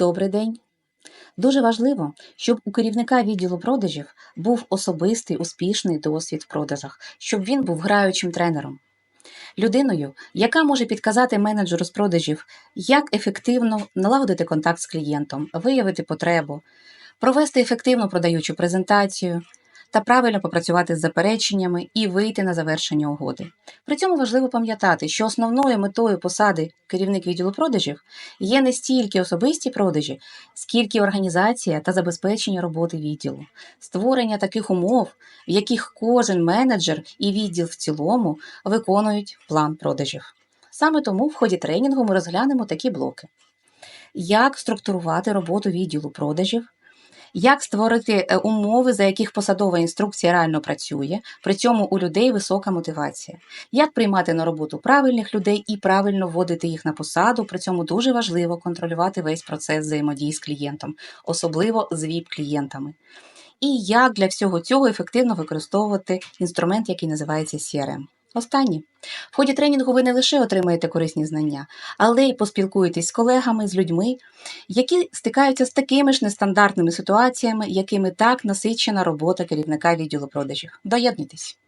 Добрий день. Дуже важливо, щоб у керівника відділу продажів був особистий успішний досвід в продажах, щоб він був граючим тренером. Людиною, яка може підказати менеджеру з продажів, як ефективно налагодити контакт з клієнтом, виявити потребу, провести ефективну продаючу презентацію та правильно попрацювати з запереченнями і вийти на завершення угоди. При цьому важливо пам'ятати, що основною метою посади керівник відділу продажів є не стільки особисті продажі, скільки організація та забезпечення роботи відділу, створення таких умов, в яких кожен менеджер і відділ в цілому виконують план продажів. Саме тому в ході тренінгу ми розглянемо такі блоки: як структурувати роботу відділу продажів, як створити е, умови, за яких посадова інструкція реально працює, при цьому у людей висока мотивація, як приймати на роботу правильних людей і правильно вводити їх на посаду. При цьому дуже важливо контролювати весь процес взаємодії з клієнтом, особливо з ВІП-клієнтами. І як для всього цього ефективно використовувати інструмент, який називається CRM. Останнє. В ході тренінгу ви не лише отримаєте корисні знання, але й поспілкуєтесь з колегами, з людьми, які стикаються з такими ж нестандартними ситуаціями, якими так насичена робота керівника відділу продажів. Доєднуйтесь!